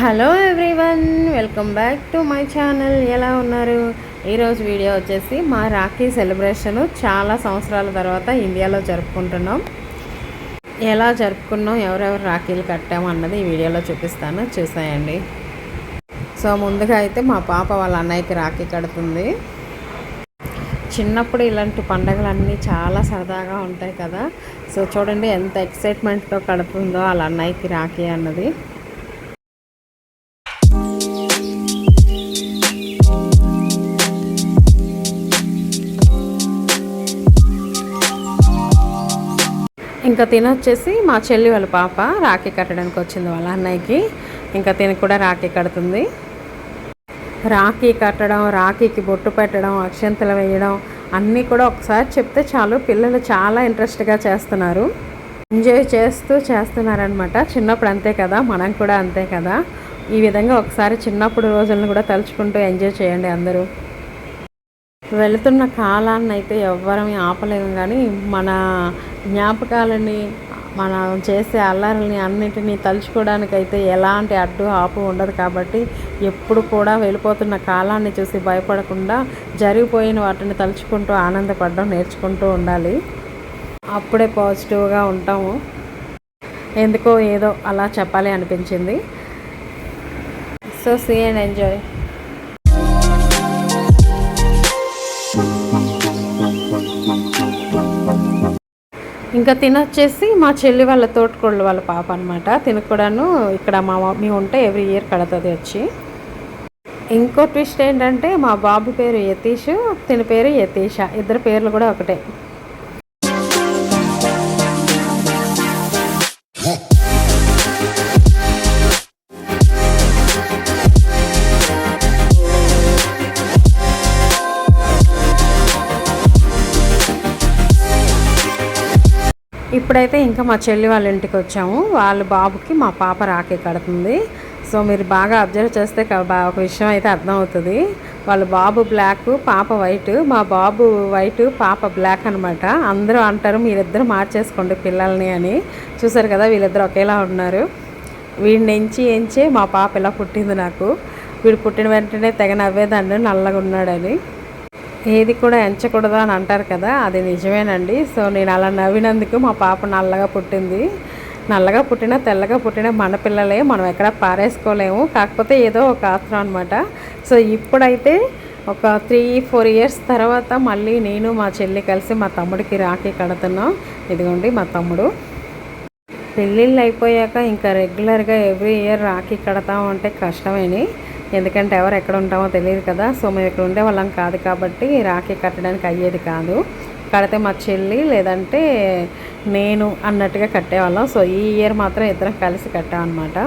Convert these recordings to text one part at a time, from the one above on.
Hello everyone welcome back to my channel. ఎలా ఉన్నారు? ఈరోజు వీడియో వచ్చేసి మా రాఖీ సెలబ్రేషన్ చాలా సంవత్సరాల తర్వాత ఇండియాలో జరుపుకుంటున్నాం. ఎలా జరుపుకున్నాం ఎవరెవరు రాఖీలు కట్టాము అన్నది ఈ వీడియోలో చూపిస్తాను. చూసాయండి. సో ముందుగా అయితే మా పాప వాళ్ళ అన్నయ్యకి రాఖీ కడుతుంది. చిన్నప్పుడు ఇలాంటి పండగలన్నీ చాలా సరదాగా ఉంటాయి కదా. సో చూడండి ఎంత ఎక్సైట్మెంట్తో కడుతుందో వాళ్ళ అన్నయ్యకి రాఖీ అన్నది. ఇంకా తినొచ్చేసి మా చెల్లి వాళ్ళ పాప రాఖీ కట్టడానికి వచ్చింది వాళ్ళ అన్నయ్యకి. ఇంకా తిని కూడా రాఖీ కడుతుంది. రాఖీ కట్టడం రాఖీకి బొట్టు పెట్టడం అక్షంతలు వేయడం అన్నీ కూడా ఒకసారి చెప్తే చాలు. పిల్లలు చాలా ఇంట్రెస్ట్గా చేస్తున్నారు. ఎంజాయ్ చేస్తూ చేస్తున్నారనమాట చిన్నప్పుడు అంతే కదా మనం కూడా అంతే కదా. ఈ విధంగా ఒకసారి చిన్నప్పుడు రోజులను కూడా తలుచుకుంటూ ఎంజాయ్ చేయండి అందరూ. వెళుతున్న కాలాన్ని అయితే ఎవ్వరం ఆపలేము కానీ మన జ్ఞాపకాలని మనం చేసే అల్లరిని అన్నింటినీ తలుచుకోవడానికైతే ఎలాంటి అడ్డు ఆపు ఉండదు కాబట్టి ఎప్పుడు కూడా వెళ్ళిపోతున్న కాలాన్ని చూసి భయపడకుండా జరిగిపోయిన వాటిని తలుచుకుంటూ ఆనందపడడం నేర్చుకుంటూ ఉండాలి. అప్పుడే పాజిటివ్గా ఉంటాము. ఎందుకో ఏదో అలా చెప్పాలి అనిపించింది. So see and enjoy. ఇంకా తినొచ్చేసి మా చెల్లి వాళ్ళ తోటకోళ్ళు వాళ్ళ పాప అనమాట తినకూడాను ఇక్కడ మా మమ్మీ ఉంటే ఎవ్రీ ఇయర్ కడుతుంది వచ్చి. ఇంకో ట్విస్ట్ ఏంటంటే మా బాబు పేరు యతీష్ తిన పేరు యతీష. ఇద్దరు పేర్లు కూడా ఒకటే. ఇప్పుడైతే ఇంకా మా చెల్లి వాళ్ళ ఇంటికి వచ్చాము. వాళ్ళ బాబుకి మా పాప రాఖీ కడుతుంది. సో మీరు బాగా అబ్జర్వ్ చేస్తే ఒక విషయం అయితే అర్థమవుతుంది. వాళ్ళ బాబు బ్లాక్ పాప వైట్. మా బాబు వైట్ పాప బ్లాక్ అనమాట అందరూ అంటారు మీరిద్దరు మార్చేసుకోండి పిల్లల్ని అని. చూసారు కదా వీళ్ళిద్దరు ఒకేలా ఉన్నారు. వీడిని ఎంచి ఎంచే మా పాప ఇలా పుట్టింది నాకు. వీడు పుట్టిన వెంటనే తెగ నవ్వేదాన్ని నల్లగా ఉన్నాడని. ఏది కూడా ఎంచకూడదు అని అంటారు కదా అది నిజమేనండి. సో నేను అలా నవ్వినందుకు మా పాప నల్లగా పుట్టింది. నల్లగా పుట్టినా తెల్లగా పుట్టినా మన పిల్లలే మనం ఎక్కడ పారేసుకోలేము. కాకపోతే ఏదో ఒక ఆత్రం అనమాట సో ఇప్పుడైతే ఒక త్రీ ఫోర్ ఇయర్స్ తర్వాత మళ్ళీ నేను మా చెల్లి కలిసి మా తమ్ముడికి రాఖీ కడుతున్నాం. ఇదిగోండి మా తమ్ముడు. పెళ్ళిళ్ళు అయిపోయాక ఇంకా రెగ్యులర్గా ఎవ్రీ ఇయర్ రాఖీ కడతాం అంటే కష్టమేని. ఎందుకంటే ఎవరు ఎక్కడ ఉంటామో తెలియదు కదా. సో మేము ఇక్కడ ఉండే వాళ్ళం కాదు కాబట్టి రాఖీ కట్టడానికి అయ్యేది కాదు. కడితే మా చెల్లి లేదంటే నేను అన్నట్టుగా కట్టేవాళ్ళం. సో ఈ ఇయర్ మాత్రం ఇద్దరం కలిసి కట్టామన్నమాట.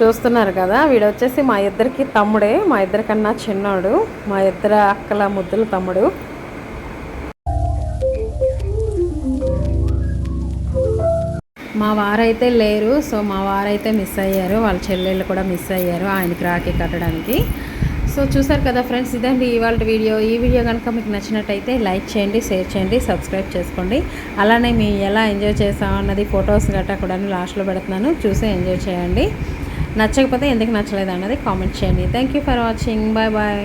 చూస్తున్నారు కదా వీడు వచ్చేసి మా ఇద్దరికి తమ్ముడే మా ఇద్దరికన్నా చిన్నోడు మా ఇద్దరు అక్కల ముద్దుల తమ్ముడు. మా వారైతే లేరు సో మా వారైతే మిస్ అయ్యారు వాళ్ళ చెల్లెళ్ళు కూడా మిస్ అయ్యారు ఆయనకి రాఖీ కట్టడానికి. సో చూసారు కదా ఫ్రెండ్స్ ఇదండి ఇవాళ వీడియో. ఈ వీడియో కనుక మీకు నచ్చినట్టయితే లైక్ చేయండి షేర్ చేయండి సబ్స్క్రైబ్ చేసుకోండి. అలానే మేము ఎలా ఎంజాయ్ చేసామన్నది ఫొటోస్ గట్టా కూడా లాస్ట్లో పెడుతున్నాను చూసి ఎంజాయ్ చేయండి. నచ్చకపోతే ఎందుకు నచ్చలేదు అన్నది కామెంట్ చేయండి. Thank you for watching bye bye